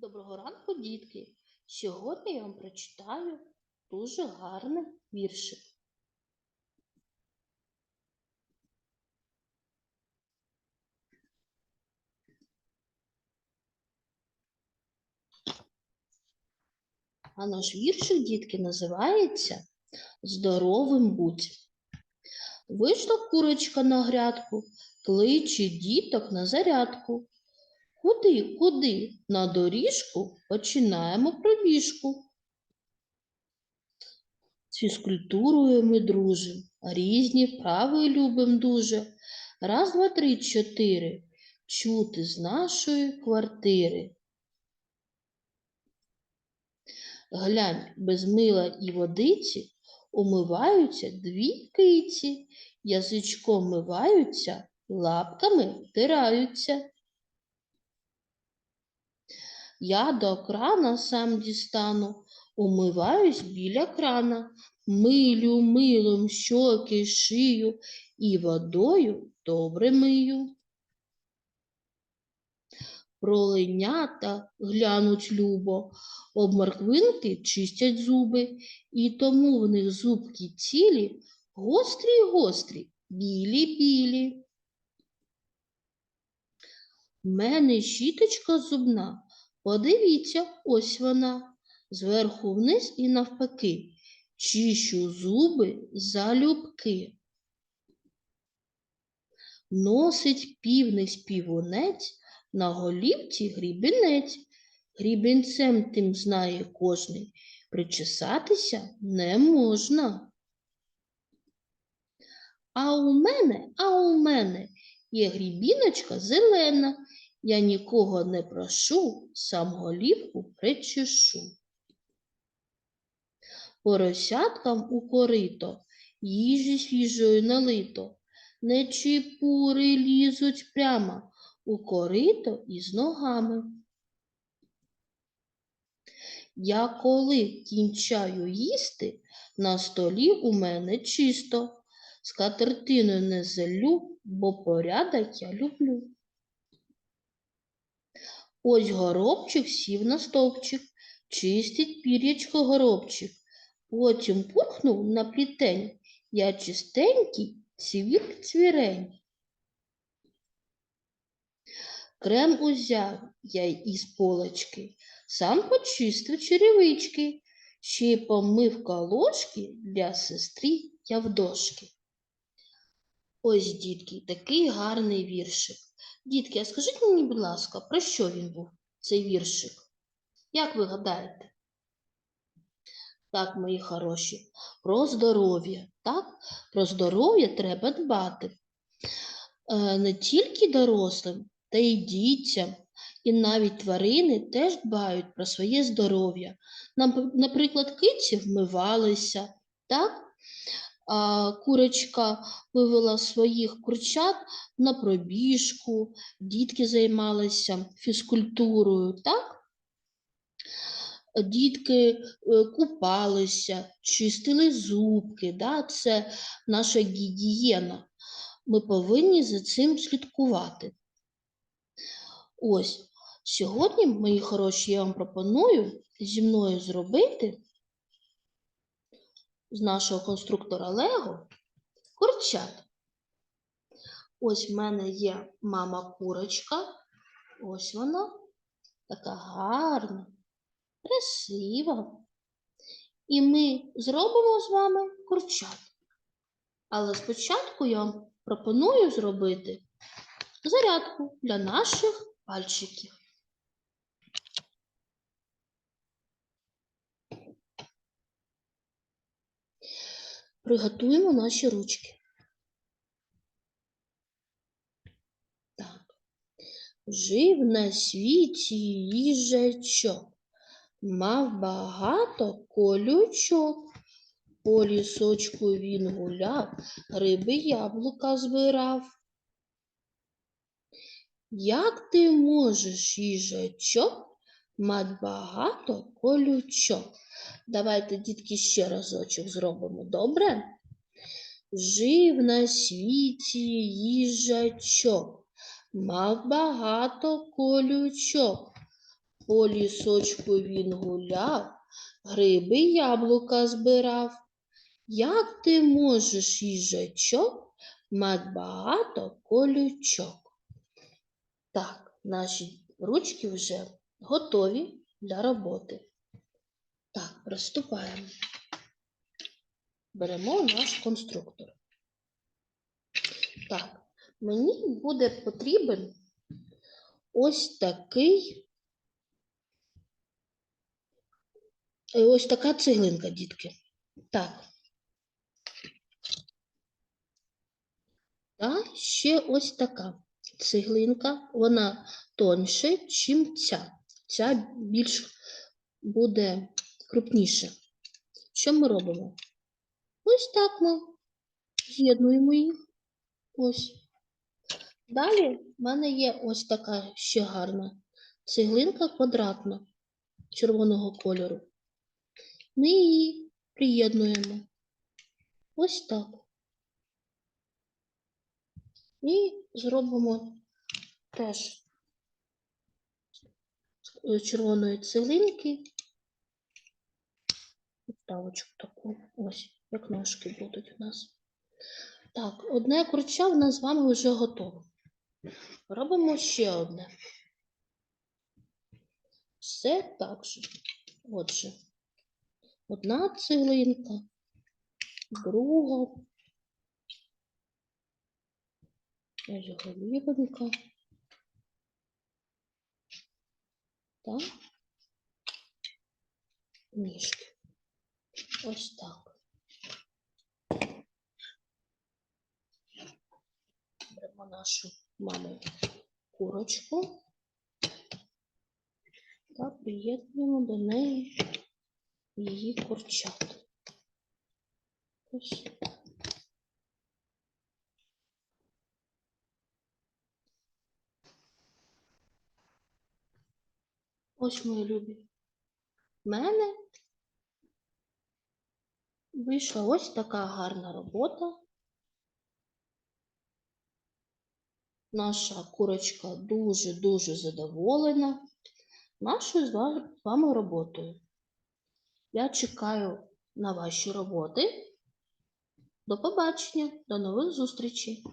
Доброго ранку, дітки! Сьогодні я вам прочитаю дуже гарний віршик. А наш віршик, дітки, називається Здоровим будь. Вийшла курочка на грядку, кличе діток на зарядку. Куди, куди? На доріжку починаємо пробіжку. З фізкультурою ми дружим, різні вправи любим дуже. Раз, два, три, чотири. Чути з нашої квартири. Глянь, без мила і водиці умиваються дві киці, язичком миваються, лапками втираються. Я до крана сам дістану, умиваюсь біля крана, милю милом щоки, шию і водою добре мию. Проленята глянуть любо, об морквинки чистять зуби, і тому в них зубки цілі, гострі гострі, білі-білі. В мене щіточка зубна, подивіться, ось вона, зверху вниз і навпаки, чищу зуби залюбки. Носить півний співунець, на голівці грібінець. Грібінцем тим знає кожний, причесатися не можна. А у мене, а у мене є грібіночка зелена. Я нікого не прошу, сам голівку причешу. Поросяткам у корито, їжі свіжої налито, не чіпури лізуть прямо у корито із ногами. Я коли кінчаю їсти, на столі у мене чисто, скатертиною не зелю, бо порядок я люблю. Ось горобчик сів на стовпчик, чистить пір'ячко горобчик. Потім пурхнув на плітень, я чистенький цвір цвірень. Крем узяв я із полочки, сам почистив черевички, ще й помив колошки для сестри Явдошки. Ось, дітки, такий гарний віршик. Дітки, а скажіть мені, будь ласка, про що він був, цей віршик? Як ви гадаєте? Так, мої хороші, про здоров'я. Так, про здоров'я треба дбати. Е, Не тільки дорослим, та й дітям. І навіть тварини теж дбають про своє здоров'я. Наприклад, киці вмивалися, так? Курочка вивела своїх курчат на пробіжку, дітки займалися фізкультурою, так? Дітки е, купалися, чистили зубки, да? це наша гігієна. Ми повинні за цим слідкувати. Ось, сьогодні, мої хороші, я вам пропоную зі мною зробити з нашого конструктора Лего курчат. Ось в мене є мама курочка. Ось вона, така гарна, красива. І ми зробимо з вами курчат. Але спочатку я вам пропоную зробити зарядку для наших пальчиків. Приготуємо наші ручки. Так. Жив на світі їжачок, мав багато колючок. По лісочку він гуляв, гриби яблука збирав. Як ти можеш, їжачок, мати багато колючок? Давайте, дітки, ще разочок зробимо, добре? Жив на світі їжачок, мав багато колючок. По лісочку він гуляв, гриби яблука збирав. Як ти можеш, їжачок, мать багато колючок? Так, наші ручки вже готові для роботи. Так, приступаємо. Беремо наш конструктор. Так, мені буде потрібен ось такий. е, Ось така цеглинка, дітки. Так. Та ще ось така цеглинка. Вона тоньше, чим ця. Ця більш буде крупніше. Що ми робимо? Ось так ми з'єднуємо їх. Ось. Далі в мене є ось така ще гарна цеглинка квадратна червоного кольору. Ми її приєднуємо. Ось так. І зробимо теж з червоної цеглинки підставочку таку. Ось, як ножки будуть у нас. Так, одне курча в нас з вами вже готове. Робимо ще одне. Все так же. Отже, одна цеглинка, друга. Ось голівенька. Так. Ніжки. Ось так. Беремо нашу маму курочку та приєднуємо до неї її курчат. Ось. Ось мої любі. В мене вийшла ось така гарна робота. Наша курочка дуже-дуже задоволена нашою з вами роботою. Я чекаю на ваші роботи. До побачення, до нових зустрічей!